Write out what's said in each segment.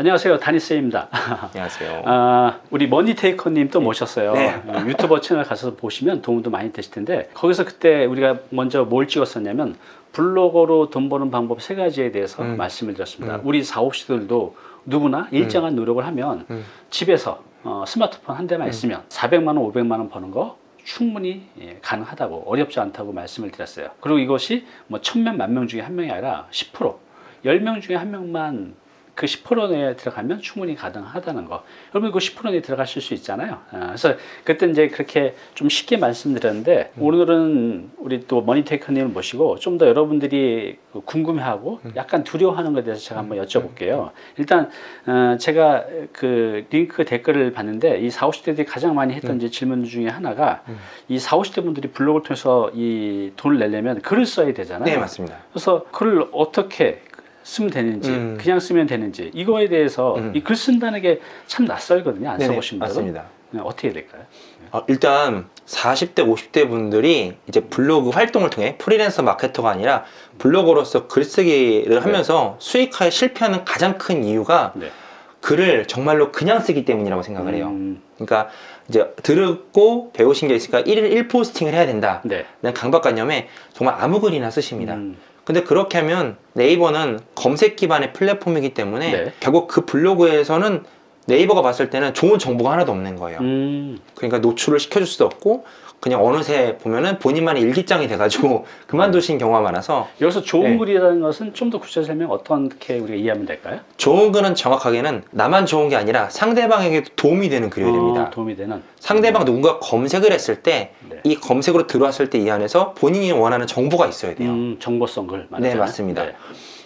안녕하세요. 다니스입니다. 안녕하세요. 아, 우리 머니테이커님 또 모셨어요. 네. 어, 유튜버 채널 가서 보시면 도움도 많이 되실 텐데 거기서 그때 우리가 먼저 뭘 찍었었냐면 블로거로 돈 버는 방법 세 가지에 대해서 음. 말씀을 드렸습니다. 음. 우리 사업시들도 누구나 일정한 노력을 하면 음. 집에서 어, 스마트폰 한 대만 있으면 400만 원, 500만 원 버는 거 충분히 예, 가능하다고 어렵지 않다고 말씀을 드렸어요. 그리고 이것이 뭐 천명 만명 중에 한 명이 아니라 10% 10명 중에 한 명만 그 10% 내에 들어가면 충분히 가능하다는 거. 여러분 그 10% 내에 들어가실 수 있잖아요. 아, 그래서 그때 이제 그렇게 좀 쉽게 말씀드렸는데 오늘은 우리 또 머니테이커님을 모시고 좀 더 여러분들이 그 궁금해하고 약간 두려워하는 것에 대해서 제가 한번 여쭤볼게요. 일단 어, 제가 그 링크 댓글을 봤는데 이 4, 50대들이 가장 많이 했던 이제 질문 중에 하나가 이 4, 50대 분들이 블로그를 통해서 이 돈을 내려면 글을 써야 되잖아요. 네, 맞습니다. 그래서 글을 어떻게 쓰면 되는지 음. 그냥 쓰면 되는지 이거에 대해서 음. 이글 쓴다는 게 참 낯설거든요 안 네네, 써보신 분들은 맞습니다. 네, 어떻게 해야 될까요? 어, 일단 40대, 50대 분들이 이제 블로그 활동을 통해 프리랜서 마케터가 아니라 블로거로서 글쓰기를 하면서 수익화에 실패하는 가장 큰 이유가 네. 글을 정말로 그냥 쓰기 때문이라고 생각을 해요. 음, 그러니까 이제 들었고 배우신 게 있으니까 1일 1포스팅을 해야 된다. 네. 는 강박관념에 정말 아무 글이나 쓰십니다. 음, 근데 그렇게 하면 네이버는 검색 기반의 플랫폼이기 때문에 네. 결국 그 블로그에서는 네이버가 봤을 때는 좋은 정보가 하나도 없는 거예요. 음, 그러니까 노출을 시켜줄 수도 없고 그냥 어느새 보면은 본인만의 일기장이 돼가지고 그만두신 경우가 많아서 여기서 좋은 네. 글이라는 것은 좀 더 구체적으로 설명 어떻게 우리가 이해하면 될까요? 좋은 글은 정확하게는 나만 좋은 게 아니라 상대방에게도 도움이 되는 글이 됩니다. 어, 도움이 되는 상대방 누군가 검색을 했을 때이 네. 검색으로 들어왔을 때 이 안에서 본인이 원하는 정보가 있어야 돼요. 음, 정보성 글 네, 말하잖아요. 맞습니다. 네.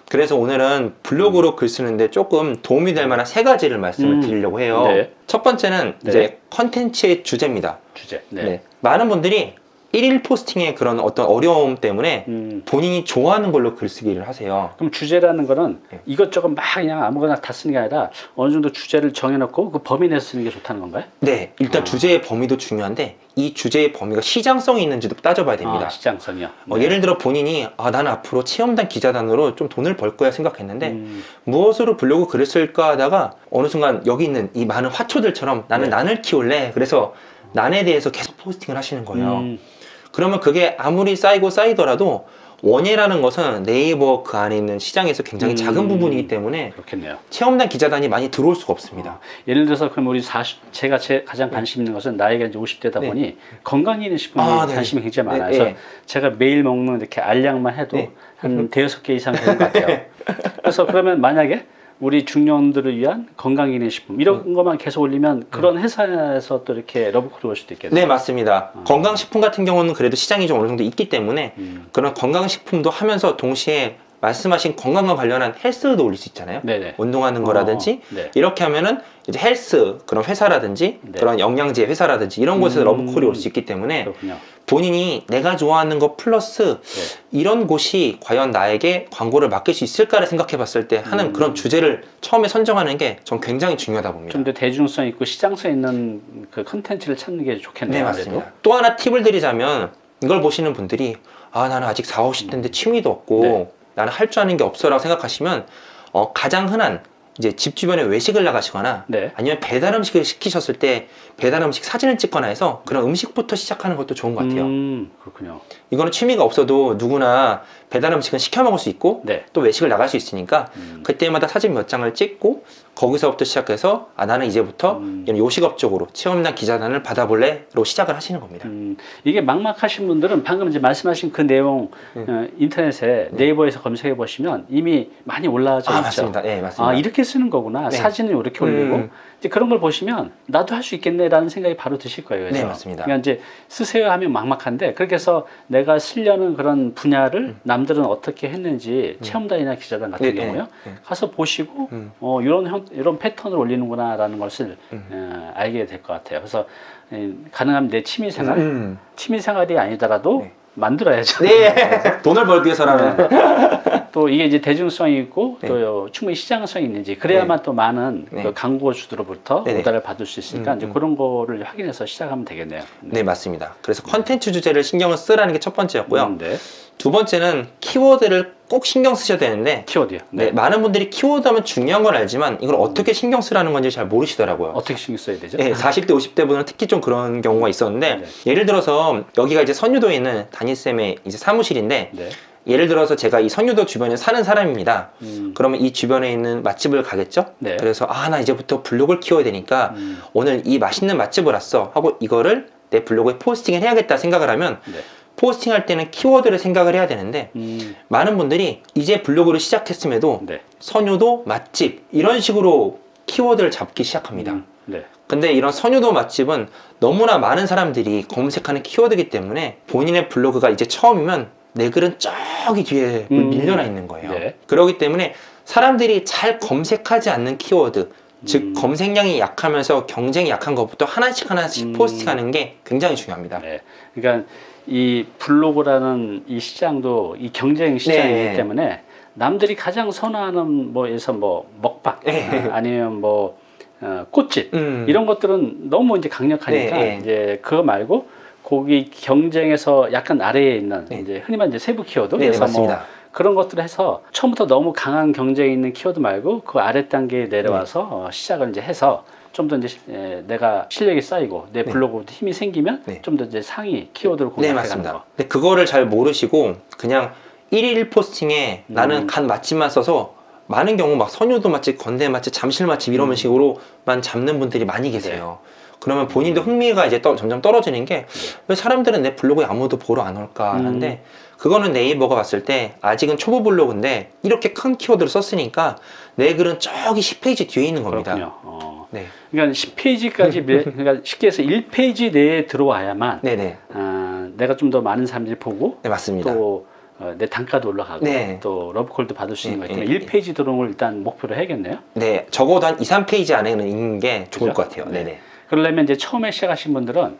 그래서 오늘은 블로그로 글 쓰는데 조금 도움이 될 만한 세 가지를 말씀을 음. 드리려고 해요. 네. 첫 번째는 네. 이제 컨텐츠의 주제입니다. 주제 네. 네. 많은 분들이 일일 포스팅의 그런 어떤 어려움 때문에 음, 본인이 좋아하는 걸로 글쓰기를 하세요. 그럼 주제라는 거는 네. 이것저것 막 그냥 아무거나 다 쓰는 게 아니라 어느 정도 주제를 정해놓고 그 범위 내에서 쓰는 게 좋다는 건가요? 네, 일단 아. 주제의 범위도 중요한데 이 주제의 범위가 시장성이 있는지도 따져봐야 됩니다. 아, 시장성이요. 어, 예를 들어 본인이 아 나는 앞으로 체험단 기자단으로 좀 돈을 벌 거야 생각했는데 음, 무엇으로 블로그 글을 쓸까 하다가 어느 순간 여기 있는 이 많은 화초들처럼 나는 네. 난을 키울래 그래서 난에 대해서 계속 포스팅을 하시는 거예요. 음, 그러면 그게 아무리 쌓이고 쌓이더라도 원예라는 것은 네이버 그 안에 있는 시장에서 굉장히 음. 작은 부분이기 때문에 그렇겠네요. 체험단 기자단이 많이 들어올 수가 없습니다. 예를 들어서 그럼 우리 40, 제가 제 가장 관심 있는 것은 나이가 이제 50대다 네. 보니 건강기능식품에 아, 네. 관심이 굉장히 많아요. 네, 그래서 네. 제가 매일 먹는 이렇게 알약만 해도 네. 한 대여섯 개 이상 되는 것 같아요. 그래서 그러면 만약에 우리 중년들을 위한 건강기능식품 이런 음. 것만 계속 올리면 그런 회사에서 또 이렇게 러브콜이 올 수도 있겠네요. 네 맞습니다. 건강식품 같은 경우는 그래도 시장이 좀 어느 정도 있기 때문에 음, 그런 건강식품도 하면서 동시에 말씀하신 건강과 관련한 헬스도 올릴 수 있잖아요. 네네. 운동하는 거라든지 어, 네. 이렇게 하면은 이제 헬스 그런 회사라든지 네. 그런 영양제 회사라든지 이런 곳에서 음. 러브콜이 올 수 있기 때문에 그렇군요. 본인이 내가 좋아하는 거 플러스 네. 이런 곳이 과연 나에게 광고를 맡길 수 있을까를 생각해 봤을 때 하는 음. 그런 주제를 처음에 선정하는 게 전 굉장히 중요하다 봅니다. 좀 더 대중성 있고 시장성 있는 그 컨텐츠를 찾는 게 좋겠네요. 네. 맞습니다. 또 하나 팁을 드리자면 이걸 보시는 분들이 아, 나는 아직 4, 50대인데 취미도 없고 네. 나는 할 줄 아는 게 없어라고 생각하시면 어, 가장 흔한 이제 집 주변에 외식을 나가시거나 네. 아니면 배달 음식을 시키셨을 때 배달 음식 사진을 찍거나 해서 그런 음식부터 시작하는 것도 좋은 것 같아요. 음, 그렇군요. 이거는 취미가 없어도 누구나 배달 음식은 시켜 먹을 수 있고 네. 또 외식을 나갈 수 있으니까 음. 그때마다 사진 몇 장을 찍고 거기서부터 시작해서 아 나는 이제부터 음. 이런 요식업 쪽으로 체험단 기자단을 받아볼래로 시작을 하시는 겁니다. 음, 이게 막막하신 분들은 방금 이제 말씀하신 그 내용 네. 어, 인터넷에 네이버에서 검색해 보시면 이미 많이 올라져 아 있죠. 맞습니다. 네 맞습니다. 아 이렇게 쓰는 거구나. 네. 사진을 이렇게 올리고 음. 이제 그런 걸 보시면 나도 할 수 있겠네라는 생각이 바로 드실 거예요. 그래서 네, 맞습니다. 그러니까 이제 쓰세요 하면 막막한데 그렇게 해서 내가 쓰려는 그런 분야를 남들은 어떻게 했는지 체험단이나 기자단 같은 네, 네, 경우요 네. 가서 보시고 음. 어, 이런 형, 이런 패턴을 올리는구나라는 것을 음. 어, 알게 될 것 같아요. 그래서 에, 가능하면 내 취미 생활, 음. 취미 생활이 아니더라도 네. 만들어야죠. 네 돈을 벌기 위해서라면 또 이게 이제 대중성이 있고 네. 또 충분히 시장성이 있는지 그래야만 또 많은 네. 그 광고주들로부터 네네. 오다를 받을 수 있으니까 음, 이제 음. 그런 거를 확인해서 시작하면 되겠네요. 네 맞습니다. 그래서 컨텐츠 주제를 신경을 쓰라는 게 첫 번째였고요. 음, 네. 두 번째는 키워드를 꼭 신경 쓰셔야 되는데 키워드요. 네, 많은 분들이 키워드 하면 중요한 건 알지만 이걸 어떻게 신경 쓰라는 건지 잘 모르시더라고요. 어떻게 신경 써야 되죠? 네, 40대, 50대 분은 특히 좀 그런 경우가 있었는데 네. 예를 들어서 여기가 이제 선유도에 있는 담임 쌤의 이제 사무실인데 네. 예를 들어서 제가 이 선유도 주변에 사는 사람입니다. 음, 그러면 이 주변에 있는 맛집을 가겠죠? 네. 그래서 아, 나 이제부터 블로그를 키워야 되니까 음, 오늘 이 맛있는 맛집을 왔어 하고 이거를 내 블로그에 포스팅을 해야겠다 생각을 하면 네. 포스팅할 때는 키워드를 생각을 해야 되는데 음, 많은 분들이 이제 블로그를 시작했음에도 네. 선유도 맛집 이런 식으로 키워드를 잡기 시작합니다. 음, 네. 근데 이런 선유도 맛집은 너무나 많은 사람들이 검색하는 키워드이기 때문에 본인의 블로그가 이제 처음이면 내 글은 저기 뒤에 음. 밀려나 있는 거예요. 네. 그렇기 때문에 사람들이 잘 검색하지 않는 키워드, 즉 음. 검색량이 약하면서 경쟁이 약한 것부터 하나씩 하나씩 음. 포스팅하는 게 굉장히 중요합니다. 네. 그러니까 이 블로그라는 이 시장도 이 경쟁 시장이기 네. 때문에 남들이 가장 선호하는 뭐에서 뭐 먹방 네. 아, 아니면 뭐 어, 꽃집 음. 이런 것들은 너무 이제 강력하니까 네, 네. 이제 그거 말고 거기 경쟁에서 약간 아래에 있는 네. 이제 흔히 말하는 이제 세부 키워드 네, 네, 그래서 뭐 맞습니다. 그런 것들을 해서 처음부터 너무 강한 경쟁이 있는 키워드 말고 그 아래 단계에 내려와서 네. 어, 시작을 이제 해서 좀 더 이제 시- 에, 내가 실력이 쌓이고 내 네. 블로그도 힘이 생기면 네. 좀 더 이제 상위 키워드를 네, 공략해 가는 맞습니다. 거. 근데 그거를 잘 모르시고 그냥 1일 1포스팅에 음. 나는 간 맛집만 써서 많은 경우 막 선유도 맛집, 건대 맛집, 잠실 맛집 이런 음. 식으로만 잡는 분들이 많이 계세요. 그러면 본인도 음. 흥미가 이제 떠- 점점 떨어지는 게 왜 사람들은 내 블로그에 아무도 보러 안 올까 음. 하는데 그거는 네이버가 봤을 때 아직은 초보 블로그인데 이렇게 큰 키워드를 썼으니까 내 글은 저기 10페이지 뒤에 있는 겁니다. 어. 네. 그러니까 10페이지까지 그러니까 쉽게 해서 1페이지 내에 들어와야만 네네. 아, 내가 좀 더 많은 사람들이 보고 네, 맞습니다. 또 어, 내 단가도 올라가고 네. 또 러브콜도 받을 수 있는 네, 거기 네, 때문에 1페이지 들어오는 걸 일단 목표로 해야겠네요. 네, 적어도 한 2, 3페이지 안에는 있는 게 좋을 그죠? 것 같아요. 네. 네네. 그러려면 이제 처음에 시작하신 분들은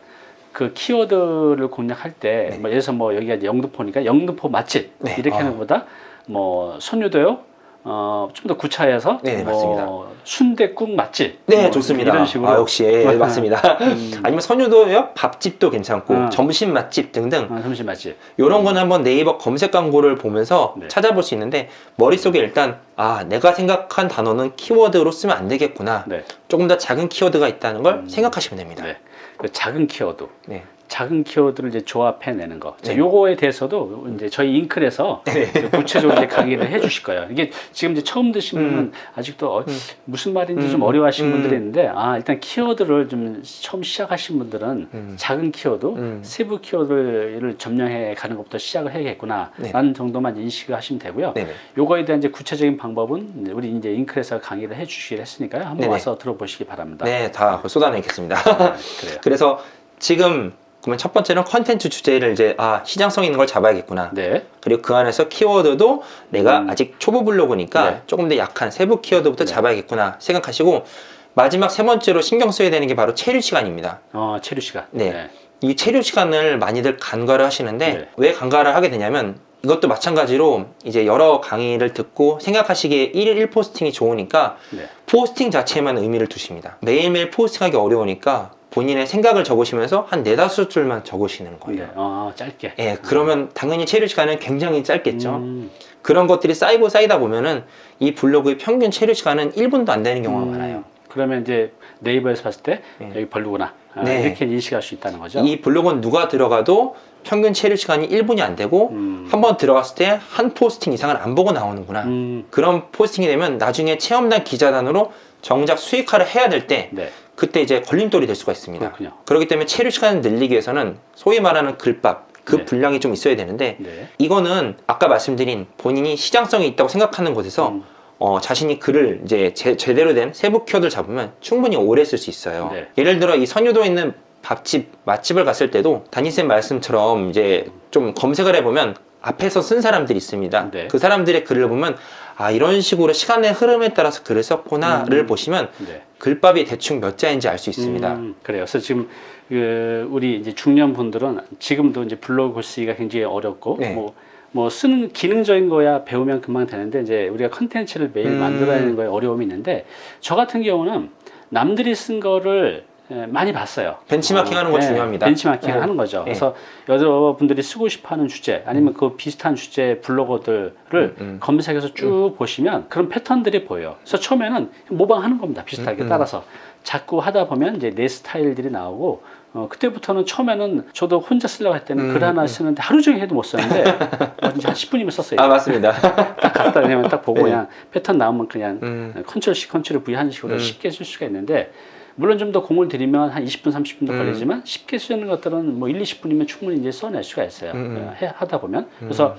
그 키워드를 공략할 때, 네. 뭐 예를 들어서 뭐 여기가 영등포니까 영등포 맛집 네. 이렇게 아. 하는 것보다 뭐 손유도요, 어, 좀 더 구차해서 네, 뭐 맞습니다. 순대국 맛집, 네, 뭐 좋습니다. 이런 식으로 아, 역시 예, 맞습니다. 음, 아니면 선유도요 밥집도 괜찮고 음. 점심 맛집 등등 어, 점심 맛집. 이런 거는 한번 네이버 검색 광고를 보면서 네. 찾아볼 수 있는데 머릿속에 일단 아 내가 생각한 단어는 키워드로 쓰면 안 되겠구나 네, 조금 더 작은 키워드가 있다는 걸 음. 생각하시면 됩니다. 네. 그 작은 키워드. 네. 작은 키워드를 이제 조합해내는 거. 자, 네. 요거에 대해서도 이제 저희 잉클에서 구체적으로 이제 강의를 해주실 거예요. 이게 지금 이제 처음 드신 분은 음. 아직도 어, 음. 무슨 말인지 음. 좀 어려워하시는 음. 분들이 있는데 아 일단 키워드를 좀 처음 시작하신 분들은 음. 작은 키워드, 음. 세부 키워드를 점령해 가는 것부터 시작을 해야겠구나 네. 라는 정도만 인식을 하시면 되고요. 네네. 요거에 대한 이제 구체적인 방법은 우리 이제 잉클에서 강의를 해주시기로 했으니까요. 한번 네네. 와서 들어보시기 바랍니다. 네, 다 쏟아내겠습니다. 네. 그래서 지금 그러면 첫 번째는 컨텐츠 주제를 이제 아 시장성 있는 걸 잡아야겠구나. 네. 그리고 그 안에서 키워드도 내가 음. 아직 초보 블로그니까 네. 조금 더 약한 세부 키워드부터 네. 잡아야겠구나 생각하시고 마지막 세 번째로 신경 써야 되는 게 바로 체류 시간입니다. 어, 체류 시간. 네. 이 체류 시간을 많이들 간과를 하시는데 네. 왜 간과를 하게 되냐면 이것도 마찬가지로 이제 여러 강의를 듣고 생각하시기에 1일 1포스팅이 좋으니까 네. 포스팅 자체에만 의미를 두십니다. 매일매일 포스팅하기 어려우니까 본인의 생각을 적으시면서 한 네다섯 줄만 적으시는 거예요. 네. 어, 짧게. 예, 그러면 당연히 체류 시간은 굉장히 짧겠죠. 음, 그런 것들이 쌓이고 쌓이다 보면은 이 블로그의 평균 체류 시간은 1분도 안 되는 경우가 음, 많아요. 그러면 이제 네이버에서 봤을 때 네. 여기 벌루구나 아, 네. 이렇게 인식할 수 있다는 거죠. 이 블로그는 누가 들어가도 평균 체류 시간이 1분이 안 되고 음, 한번 들어갔을 때 한 포스팅 이상을 안 보고 나오는구나. 음, 그런 포스팅이 되면 나중에 체험단 기자단으로 정작 수익화를 해야 될때 네, 그때 이제 걸림돌이 될 수가 있습니다. 그렇군요. 그렇기 때문에 체류 시간을 늘리기 위해서는 소위 말하는 글밥 그 네. 분량이 좀 있어야 되는데 네. 이거는 아까 말씀드린 본인이 시장성이 있다고 생각하는 곳에서 음, 어, 자신이 글을 이제 제, 제대로 된 세부 키워드를 잡으면 충분히 오래 쓸 수 있어요. 네. 예를 들어 이 선유도에 있는 밥집, 맛집을 갔을 때도 담임쌤 말씀처럼 이제 좀 검색을 해보면 앞에서 쓴 사람들이 있습니다. 네. 그 사람들의 글을 보면 아 이런 식으로 시간의 흐름에 따라서 글을 썼구나를 음. 보시면 네. 글밥이 대충 몇 자인지 알 수 있습니다. 음, 그래요. 그래서 지금 그 우리 이제 중년 분들은 지금도 이제 블로그 쓰기가 굉장히 어렵고 네. 뭐. 뭐 쓰는 기능적인 거야 배우면 금방 되는데 이제 우리가 컨텐츠를 매일 음. 만들어야 하는 거에 어려움이 있는데 저 같은 경우는 남들이 쓴 거를 에, 많이 봤어요. 벤치마킹 하는 거 네, 중요합니다. 벤치마킹 네. 하는 거죠. 네. 그래서 여러분들이 쓰고 싶어 하는 주제 아니면 그 비슷한 주제 블로거들을 음, 음. 검색해서 쭉 보시면 그런 패턴들이 보여요. 그래서 처음에는 모방하는 겁니다. 비슷하게 음, 음. 따라서 자꾸 하다 보면 이제 내 스타일들이 나오고 어, 그때부터는 처음에는 저도 혼자 쓰려고 할 때는 음, 글 하나 음. 쓰는데 하루 종일 해도 못 썼는데 어, 한 10분이면 썼어요. 아 맞습니다. 딱 갖다 대면 딱 보고 네. 그냥 패턴 나오면 그냥 음, 컨트롤 C, 컨트롤 V 하는 식으로 음. 쉽게 쓸 수가 있는데 물론 좀 더 공을 들이면 한 20분, 30분도 음. 걸리지만 쉽게 쓰는 것들은 뭐 1, 20분이면 충분히 이제 써낼 수가 있어요. 음, 음. 어, 해, 하다 보면. 그래서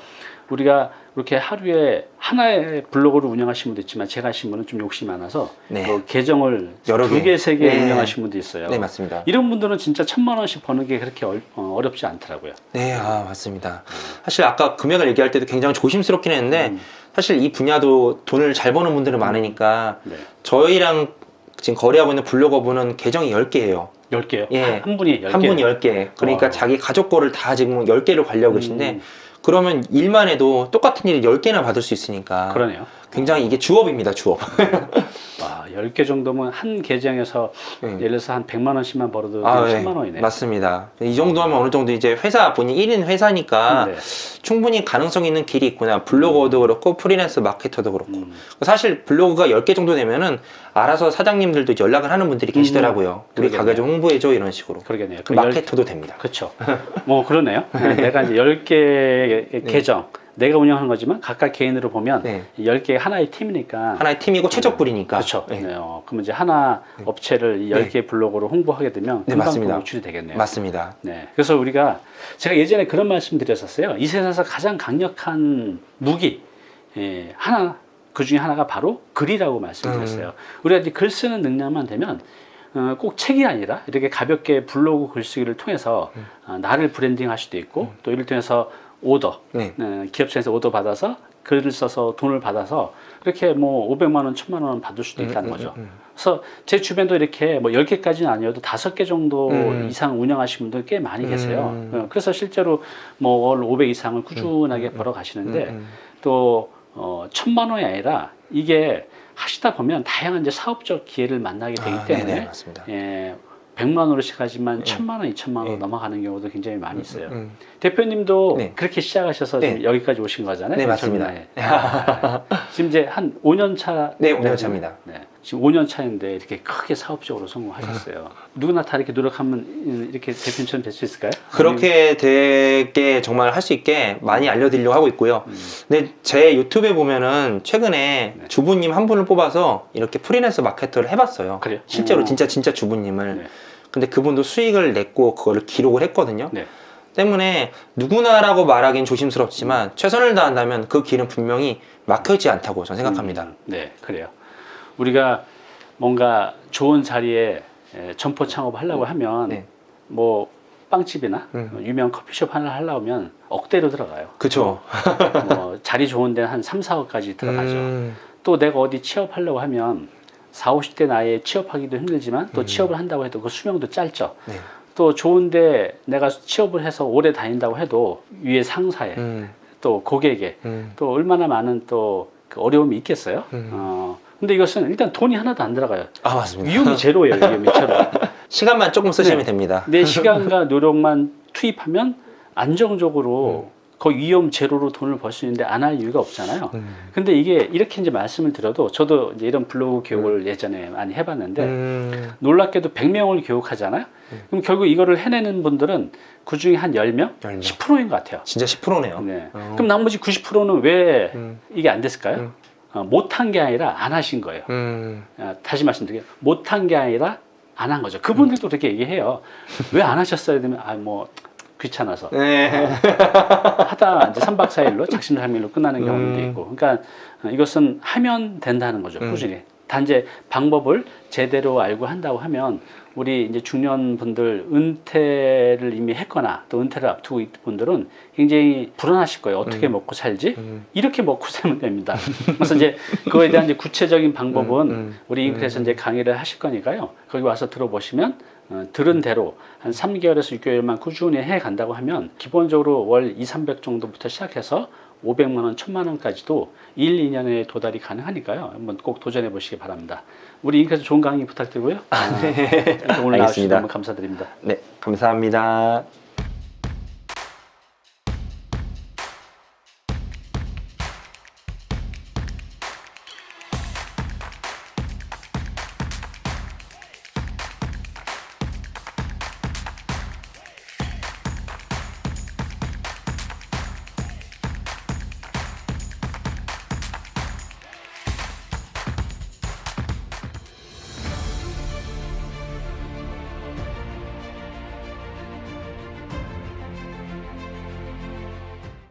우리가 그렇게 하루에 하나의 블로그를 운영하시는 분도 있지만 제가 하신 분은 좀 욕심이 많아서 네. 뭐 계정을 여러 두 개. 개, 세개 네. 운영하시는 분도 있어요. 네 맞습니다. 이런 분들은 진짜 천만 원씩 버는 게 그렇게 어, 어렵지 않더라고요. 네, 아 맞습니다. 사실 아까 금액을 얘기할 때도 굉장히 조심스럽긴 했는데 음, 사실 이 분야도 돈을 잘 버는 분들이 많으니까 네. 저희랑 지금 거래하고 있는 블로거분은 계정이 10개예요. 10개요? 예. 한 분이 10개. 한 분이 10개. 그러니까 와. 자기 가족 거를 다 지금 10개를 관리하고 계신데 음, 그러면 일만 해도 똑같은 일을 10개나 받을 수 있으니까 그러네요. 굉장히 이게 주업입니다, 주업. 와, 10개 정도면 한 계정에서 네. 예를 들어서 한 100만 원씩만 벌어도 아, 네. 1000만 원이네. 맞습니다. 이 정도 하면 어느 정도 이제 회사, 본인 1인 회사니까 네. 충분히 가능성 있는 길이 있구나. 블로거도 그렇고 프리랜서 마케터도 그렇고. 음. 사실 블로그가 10개 정도 되면은 알아서 사장님들도 연락을 하는 분들이 계시더라고요. 우리 그러겠네요. 가게 좀 홍보해 줘 이런 식으로. 그러겠네요. 그 열- 마케터도 됩니다. 그렇죠. 뭐 그러네요. 네, 내가 이제 10개 의 계정 내가 운영하는 거지만 각각 개인으로 보면 네. 10개 하나의 팀이니까 하나의 팀이고 최적불이니까. 그렇죠. 네. 네, 어, 그러면 이제 하나 업체를 이 네. 10개 블로그로 홍보하게 되면 네, 금방 맞습니다. 노출이 되겠네요. 맞습니다. 네. 그래서 우리가 제가 예전에 그런 말씀 드렸었어요. 이 세상에서 가장 강력한 무기 예, 하나 그 중에 하나가 바로 글이라고 말씀드렸어요. 우리가 이제 글 쓰는 능력만 되면 어, 꼭 책이 아니라 이렇게 가볍게 블로그 글쓰기를 통해서 어, 나를 브랜딩할 수도 있고 또 이를 통해서 오더 네. 어, 기업체에서 오더 받아서 글을 써서 돈을 받아서 이렇게 뭐 500만 원, 1000만 원 받을 수도 있다는 거죠. 음, 음. 그래서 제 주변도 이렇게 뭐 10개까지는 아니어도 5개 정도 음. 이상 운영하시는 분들 꽤 많이 계세요. 음. 어, 그래서 실제로 뭐 월 500 이상을 꾸준하게 벌어 가시는데 음, 음. 또 어, 천만 원이 아니라 이게 하시다 보면 다양한 이제 사업적 기회를 만나게 되기 아, 때문에 네네, 맞습니다. 예, 100만 원으로 시작하지만 천만 원, 2천만 원 예. 넘어가는 경우도 굉장히 많이 있어요. 음. 대표님도 네. 그렇게 시작하셔서 네. 지금 여기까지 오신 거잖아요. 네, 맞습니다. 아, 지금 이제 한 5년 차. 네, 5년 차입니다. 네. 지금 5년 차인데 이렇게 크게 사업적으로 성공하셨어요. 누구나 다 이렇게 노력하면 이렇게 대표님처럼 될 수 있을까요? 그렇게 되게 정말 할 수 있게 많이 알려드리려고 하고 있고요. 음. 근데 제 유튜브에 보면은 최근에 네. 주부님 한 분을 뽑아서 이렇게 프리랜서 마케터를 해봤어요. 그래요? 실제로 오. 진짜 진짜 주부님을. 네. 근데 그분도 수익을 냈고 그거를 기록을 했거든요. 네. 때문에 누구나라고 말하기는 조심스럽지만 최선을 다한다면 그 길은 분명히 막혀있지 않다고 저는 생각합니다. 음, 네, 그래요. 우리가 뭔가 좋은 자리에 에, 점포 창업을 하려고 하면 네. 뭐 빵집이나 음. 어, 유명 커피숍 하나 하려면 억대로 들어가요. 그쵸. 뭐 자리 좋은 데는 한 3, 4억까지 들어가죠. 음, 또 내가 어디 취업하려고 하면 4, 50대 나이에 취업하기도 힘들지만 또 음. 취업을 한다고 해도 그 수명도 짧죠. 네. 또 좋은데 내가 취업을 해서 오래 다닌다고 해도 위에 상사에 음, 또 고객에 음, 또 얼마나 많은 또그 어려움이 있겠어요. 음. 어, 근데 이것은 일단 돈이 하나도 안 들어가요. 아 맞습니다. 위험이 제로예요. 위험이 제로. 시간만 조금 쓰시면 네. 됩니다. 내 시간과 노력만 투입하면 안정적으로 거의 위험 제로로 돈을 벌 수 있는데 안 할 이유가 없잖아요. 음. 근데 이게 이렇게 이제 말씀을 드려도 저도 이제 이런 블로그 교육을 예전에 많이 해봤는데 음, 놀랍게도 100명을 교육하잖아요. 그럼 결국 이거를 해내는 분들은 그 중에 한 10명? 10명. 10%인 것 같아요. 진짜 10%네요. 네. 어. 그럼 나머지 90%는 왜 음, 이게 안 됐을까요? 음. 어, 못한 게 아니라 안 하신 거예요. 음, 어, 다시 말씀드릴게요. 못한 게 아니라 안 한 거죠. 그분들도 그렇게 얘기해요. 왜 안 하셨어야 되면, 아, 뭐, 귀찮아서. 네. 하다 이제 3박 4일로 작심 삼일로 끝나는 경우도 음. 있고. 그러니까 어, 이것은 하면 된다는 거죠. 음. 꾸준히. 단지 방법을 제대로 알고 한다고 하면 우리 이제 중년 분들 은퇴를 이미 했거나 또 은퇴를 앞두고 있는 분들은 굉장히 불안하실 거예요. 어떻게 음. 먹고 살지? 음, 이렇게 먹고 살면 됩니다. 그래서 이제 그거에 대한 이제 구체적인 방법은 음, 음, 우리 잉크에서 이제 강의를 하실 거니까요. 거기 와서 들어보시면 어, 들은 대로 한 3개월에서 6개월만 꾸준히 해 간다고 하면 기본적으로 월 2, 300 정도부터 시작해서 500만 원, 1000만 원까지도 1, 2년에 도달이 가능하니까요. 한번 꼭 도전해 보시기 바랍니다. 우리 인께서 좋은 강의 부탁드리고요. 아, 이렇게 오늘 나와주셔서 알겠습니다. 너무 감사드립니다. 네, 감사합니다.